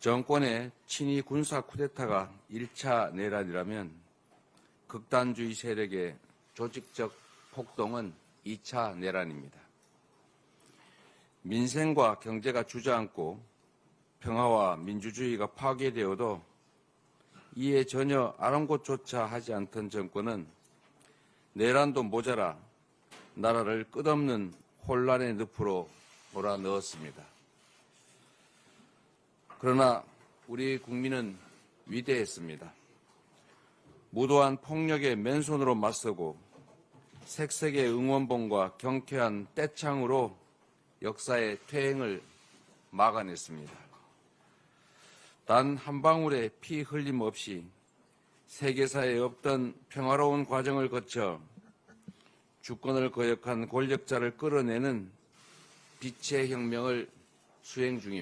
정권의 친위 군사 쿠데타가 1차 내란이라면 극단주의 세력의 조직적 폭동은 2차 내란입니다. 민생과 경제가 주저앉고 평화와 민주주의가 파괴되어도 이에 전혀 아랑곳조차 하지 않던 정권은 내란도 모자라 나라를 끝없는 혼란의 늪으로 몰아 넣었습니다. 그러나 우리 국민은 위대했습니다. 무도한 폭력에 맨손으로 맞서고 색색의 응원봉과 경쾌한 떼창으로 역사의 퇴행을 막아냈습니다. 단 한 방울의 피 흘림 없이 세계사에 없던 평화로운 과정을 거쳐 주권을 거역한 권력자를 끌어내는 빛의 혁명을 수행 중입니다.